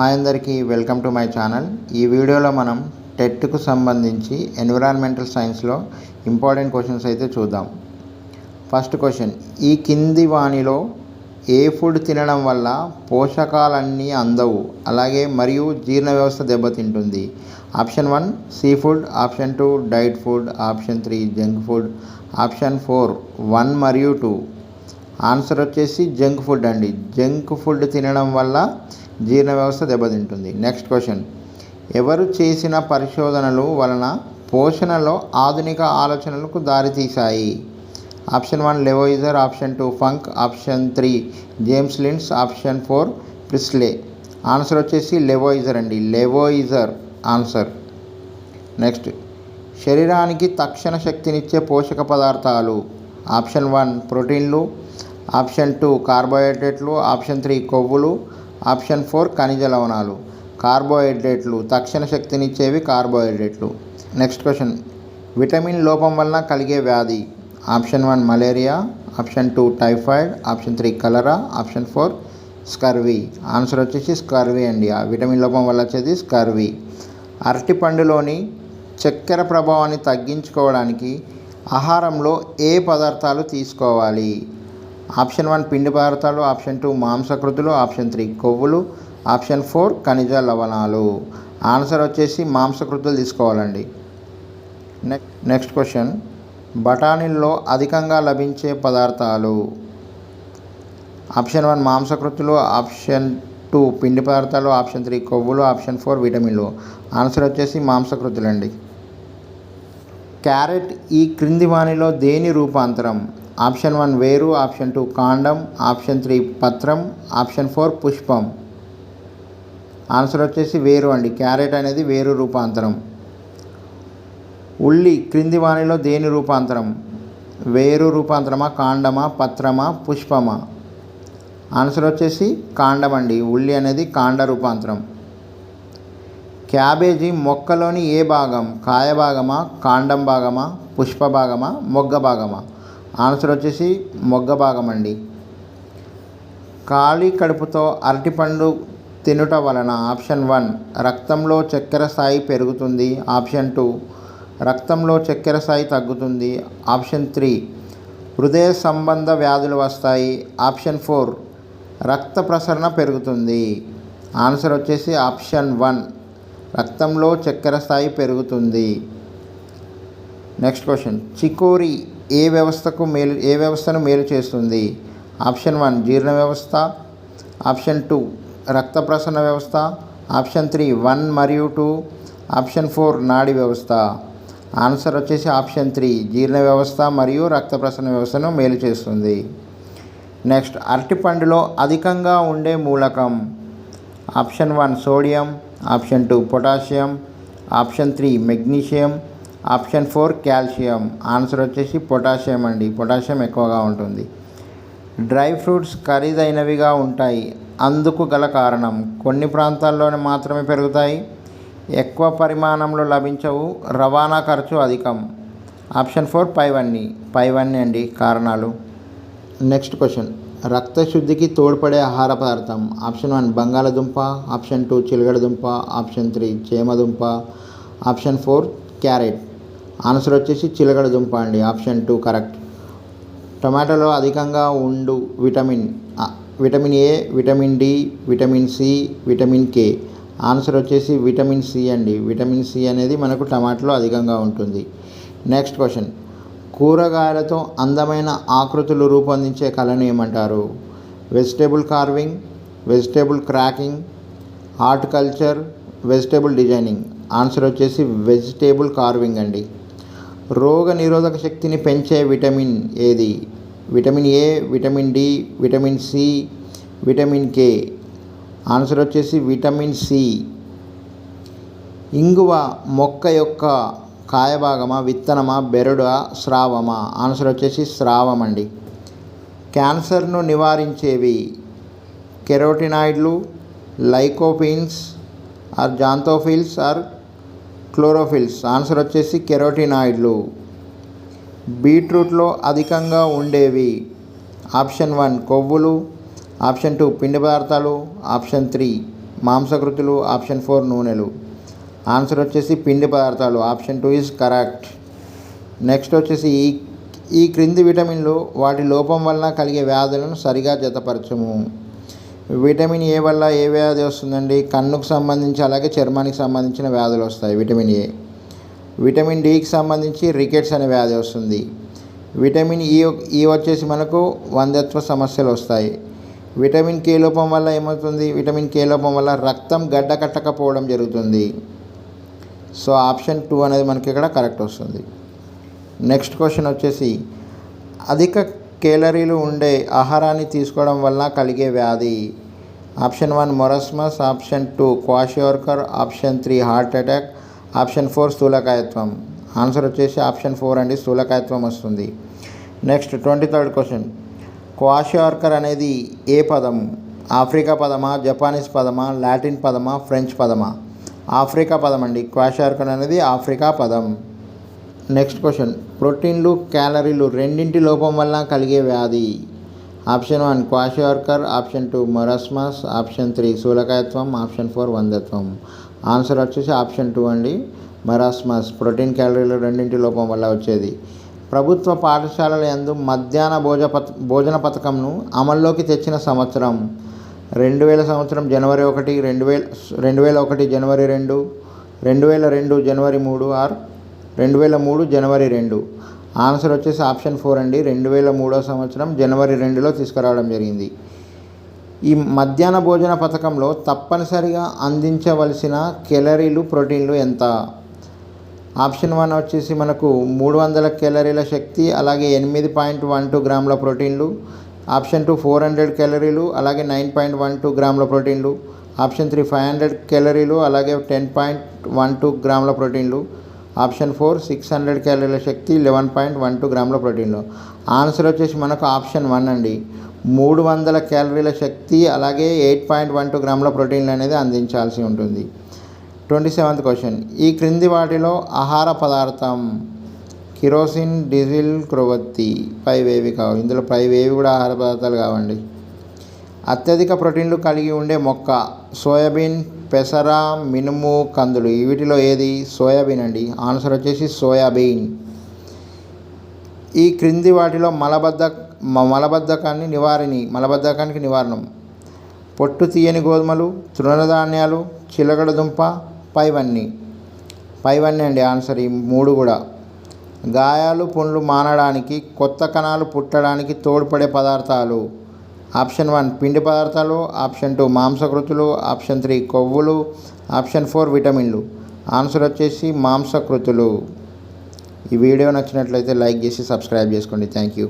Hi అందరికీ welcome to my channel. ఈ వీడియోలో మనం టెట్కు సంబంధించి ఎన్విరాన్మెంటల్ సైన్స్లో ఇంపార్టెంట్ క్వశ్చన్స్ అయితే చూద్దాం. ఫస్ట్ క్వశ్చన్ ఈ కింది వాణిలో ఏ ఫుడ్ తినడం వల్ల పోషకాలన్నీ అందవు అలాగే మరియు జీర్ణ వ్యవస్థ దెబ్బతింటుంది? Option one seafood. Option two diet food. Option three junk food. Option four one మరియు టూ. ఆన్సర్ వచ్చేసి జంక్ ఫుడ్ అండి. జంక్ ఫుడ్ తినడం వల్ల జీర్ణ వ్యవస్థ దెబ్బతింటుంది. నెక్స్ట్ క్వశ్చన్ ఎవరు చేసిన పరిశోధనలు వలన పోషణలో ఆధునిక ఆలోచనలకు దారితీశాయి? Option one Lavoisier option two Funk option three James Lind option four Priestley answer వచ్చేసి లెవోయిజర్ అండి. లెవోయిజర్ ఆన్సర్ నెక్స్ట్ శరీరానికి తక్షణ శక్తినిచ్చే పోషక పదార్థాలు. ఆప్షన్ వన్ ప్రోటీన్లు. ఆప్షన్ టూ కార్బోహైడ్రేట్లు ఆప్షన్ త్రీ కొవ్వులు. ఆప్షన్ ఫోర్ ఖనిజ లవణాలు. కార్బోహైడ్రేట్లు తక్షణ శక్తినిచ్చేవి కార్బోహైడ్రేట్లు. Next question. విటమిన్ లోపం వలన కలిగే వ్యాధి. Option one malaria option two typhoid option three cholera option four scurvy. Answer వచ్చేసి స్కర్వీ అండి. ఆ విటమిన్ లోపం వల్ల వచ్చేది స్కర్వీ. అరటిపండులోని చక్కెర ప్రభావాన్ని తగ్గించుకోవడానికి ఆహారంలో ఏ పదార్థాలు తీసుకోవాలి? ఆప్షన్ వన్ పిండి పదార్థాలు ఆప్షన్ టూ మాంసకృతులు ఆప్షన్ త్రీ కొవ్వులు ఆప్షన్ ఫోర్ ఖనిజ లవణాలు. ఆన్సర్ వచ్చేసి మాంసకృతులు తీసుకోవాలండి. Next next question. బఠానీల్లో అధికంగా లభించే పదార్థాలు. ఆప్షన్ వన్ మాంసకృతులు ఆప్షన్ టూ పిండి పదార్థాలు ఆప్షన్ త్రీ కొవ్వులు ఆప్షన్ ఫోర్ విటమిన్లు. ఆన్సర్ వచ్చేసి మాంసకృతులండి. క్యారెట్ ఈ క్రింది వాణిలో దేని రూపాంతరం? ఆప్షన్ వన్ వేరు ఆప్షన్ టూ కాండం ఆప్షన్ త్రీ పత్రం ఆప్షన్ ఫోర్ పుష్పం. ఆన్సర్ వచ్చేసి వేరు అండి. క్యారెట్ అనేది వేరు రూపాంతరం. ఉల్లి క్రింది వాణిలో దేని రూపాంతరం? వేరు రూపాంతరమా కాండమా పత్రమా పుష్పమా? ఆన్సర్ వచ్చేసి కాండం అండి. ఉల్లి అనేది కాండ రూపాంతరం. క్యాబేజీ మొక్కలోని ఏ భాగం? కాయ భాగమా కాండం భాగమా పుష్ప భాగమా మొగ్గ భాగమా? ఆన్సర్ వచ్చేసి మొగ్గ భాగం అండి. ఖాళీ కడుపుతో అరటిపండు తినుట వలన ఆప్షన్ వన్ రక్తంలో చక్కెర స్థాయి పెరుగుతుంది. ఆప్షన్ టూ రక్తంలో చక్కెర స్థాయి తగ్గుతుంది. ఆప్షన్ త్రీ హృదయ సంబంధ వ్యాధులు వస్తాయి. ఆప్షన్ ఫోర్ రక్త ప్రసరణ పెరుగుతుంది. ఆన్సర్ వచ్చేసి ఆప్షన్ వన్ రక్తంలో చక్కెర స్థాయి పెరుగుతుంది. నెక్స్ట్ క్వశ్చన్ చికోరి ఏ వ్యవస్థకు మేలు ఏ వ్యవస్థను మేలు చేస్తుంది? ఆప్షన్ వన్ జీర్ణ వ్యవస్థ. ఆప్షన్ టూ రక్త ప్రసరణ వ్యవస్థ. ఆప్షన్ త్రీ వన్ మరియు టూ. ఆప్షన్ ఫోర్ నాడి వ్యవస్థ. ఆన్సర్ వచ్చేసి ఆప్షన్ త్రీ జీర్ణ వ్యవస్థ మరియు రక్త ప్రసరణ వ్యవస్థను మేలు చేస్తుంది. నెక్స్ట్ అరటిపండులో అధికంగా ఉండే మూలకం. Option one sodium. Option two potassium. Option three magnesium. Option four calcium. Answer వచ్చేసి పొటాషియం అండి. పొటాషియం ఎక్కువగా ఉంటుంది. డ్రై ఫ్రూట్స్ ఖరీదైనవిగా ఉంటాయి. అందుకు గల కారణం కొన్ని ప్రాంతాల్లోనే మాత్రమే పెరుగుతాయి. ఎక్కువ పరిమాణంలో లభించవు. రవాణా ఖర్చు అధికం. ఆప్షన్ ఫోర్ పైవన్నీ. పైవన్నీ అండి. కారణాలు. Next question. రక్తశుద్ధికి తోడ్పడే ఆహార పదార్థం. ఆప్షన్ వన్ బంగాళదుంప. ఆప్షన్ టూ చిలగడదుంప option three చేమదుంప. Option four carrot. Answer వచ్చేసి చిలగడదుంప అండి. Option two correct. టొమాటోలో అధికంగా ఉండు vitamin vitamin A vitamin D vitamin C vitamin K. Answer వచ్చేసి విటమిన్ సి అండి. విటమిన్ సి అనేది మనకు టమాటాలో అధికంగా ఉంటుంది. Next question. కూరగాయలతో అందమైన ఆకృతులు రూపొందించే కళను ఏమంటారు? Vegetable carving vegetable cracking art culture vegetable designing. Answer వచ్చేసి వెజిటేబుల్ కార్వింగ్ అండి. రోగ నిరోధక శక్తిని పెంచే విటమిన్ ఏది? Vitamin A vitamin D vitamin C vitamin K. Answer వచ్చేసి విటమిన్ సి. ఇంగువ మొక్క యొక్క కాయభాగమా విత్తనమా బెరడా స్రావమా? ఆన్సర్ వచ్చేసి స్రావం అండి. క్యాన్సర్ను నివారించేవి కెరోటినాయిడ్లు lycopenes or xanthophylls or chlorophylls. Answer వచ్చేసి కెరోటినాయిడ్లు. బీట్రూట్లో అధికంగా ఉండేవి. ఆప్షన్ వన్ కొవ్వులు. ఆప్షన్ టూ పిండి పదార్థాలు. ఆప్షన్ త్రీ మాంసకృతులు. ఆప్షన్ ఫోర్ నూనెలు. ఆన్సర్ వచ్చేసి పిండి పదార్థాలు. Option two is correct. Next వచ్చేసి ఈ ఈ క్రింది విటమిన్లు వాటి లోపం వలన కలిగే వ్యాధులను సరిగా జతపరచము. విటమిన్ ఏ వల్ల ఏ వ్యాధి వస్తుందండి? కన్నుకు సంబంధించి అలాగే చర్మానికి సంబంధించిన వ్యాధులు వస్తాయి విటమిన్ ఏ. విటమిన్ డికి సంబంధించి రికెట్స్ అనే వ్యాధి వస్తుంది. విటమిన్ ఈ ఈ వచ్చేసి మనకు వందత్వ సమస్యలు వస్తాయి. విటమిన్ కే లోపం వల్ల ఏమవుతుంది? విటమిన్ కే లోపం వల్ల రక్తం గడ్డ కట్టకపోవడం జరుగుతుంది. సో ఆప్షన్ టూ అనేది మనకి ఇక్కడ కరెక్ట్ వస్తుంది. నెక్స్ట్ క్వశ్చన్ వచ్చేసి అధిక కేలరీలు ఉండే ఆహారాన్ని తీసుకోవడం వల్ల కలిగే వ్యాధి. Option one marasmus option two kwashiorkor option three heart attack option four స్థూలకాయత్వం. Answer వచ్చేసి ఆప్షన్ ఫోర్ అండి స్థూలకాయత్వం వస్తుంది. Next twenty third question. Kwashiorkor అనేది ఏ పదం? ఆఫ్రికా పదమా జపానీస్ పదమా లాటిన్ పదమా ఫ్రెంచ్ పదమా? ఆఫ్రికా పదం అండి క్వాషియార్కర్ అనేది ఆఫ్రికా పదం. నెక్స్ట్ క్వశ్చన్ ప్రోటీన్లు క్యాలరీలు రెండింటి లోపం వల్ల కలిగే వ్యాధి. Option one kwashiorkor option two marasmus option three శూలకాయత్వం option four వందత్వం ఆన్సర్ వచ్చేసి ఆప్షన్ టూ అండి. మరాస్మస్ ప్రోటీన్ క్యాలరీలు రెండింటి లోపం వల్ల వచ్చేది. ప్రభుత్వ పాఠశాలల యందు మధ్యాహ్న భోజ పథ భోజన పథకంను అమల్లోకి తెచ్చిన సంవత్సరం. రెండు వేల సంవత్సరం జనవరి ఒకటి రెండు వేల రెండు వేల ఒకటి జనవరి రెండు రెండు వేల రెండు జనవరి మూడు ఆర్ రెండు వేల మూడు జనవరి రెండు. ఆన్సర్ వచ్చేసి ఆప్షన్ ఫోర్ అండి. రెండు వేల మూడో సంవత్సరం జనవరి రెండులో తీసుకురావడం జరిగింది. ఈ మధ్యాహ్న భోజన పథకంలో తప్పనిసరిగా అందించవలసిన కెలరీలు ప్రోటీన్లు ఎంత? ఆప్షన్ వన్ వచ్చేసి మనకు మూడు వందల కెలరీల శక్తి అలాగే ఎనిమిది పాయింట్ వన్ టూ గ్రాముల ప్రోటీన్లు. ఆప్షన్ టూ ఫోర్ హండ్రెడ్ కెలరీలు అలాగే నైన్ పాయింట్ వన్ టూ గ్రాముల ప్రోటీన్లు. ఆప్షన్ త్రీ ఫైవ్ హండ్రెడ్ కెలరీలు అలాగే టెన్ పాయింట్ వన్ టూ గ్రాముల ప్రోటీన్లు. ఆప్షన్ ఫోర్ సిక్స్ హండ్రెడ్ క్యాలరీల శక్తి లెవెన్ పాయింట్ వన్ టూ గ్రాముల ప్రోటీన్లు. ఆన్సర్ వచ్చేసి మనకు ఆప్షన్ వన్ అండి. మూడు వందల క్యాలరీల శక్తి అలాగే ఎయిట్ పాయింట్ వన్ టూ గ్రాముల ప్రోటీన్లు అనేది అందించాల్సి ఉంటుంది. Twenty seventh question. ఈ క్రింది వాటిలో ఆహార పదార్థం కిరోసిన్ డీజిల్ క్రొవత్తి పై వేవి కావు ఇందులో పైవేవి కూడా ఆహార పదార్థాలు కావండి. అత్యధిక ప్రోటీన్లు కలిగి ఉండే మొక్క సోయాబీన్ పెసర మినుము కందులు. వీటిలో ఏది? సోయాబీన్ అండి. ఆన్సర్ వచ్చేసి సోయాబీన్. ఈ క్రింది వాటిలో మలబద్ధ మలబద్ధకాన్ని నివారిణి మలబద్ధకానికి నివారణం. పొట్టు తీయని గోధుమలు తృణధాన్యాలు చిలకడ దుంప పైవన్నీ. పైవన్నీ అండి ఆన్సర్ ఈ మూడు కూడా. గాయాలు పుండ్లు మానడానికి కొత్త కణాలు పుట్టడానికి తోడ్పడే పదార్థాలు. ఆప్షన్ వన్ పిండి పదార్థాలు ఆప్షన్ టూ మాంసకృతులు ఆప్షన్ త్రీ కొవ్వులు ఆప్షన్ ఫోర్ విటమిన్లు. ఆన్సర్ వచ్చేసి మాంసకృతులు. ఈ వీడియో నచ్చినట్లయితే లైక్ చేసి సబ్స్క్రైబ్ చేసుకోండి. Thank you.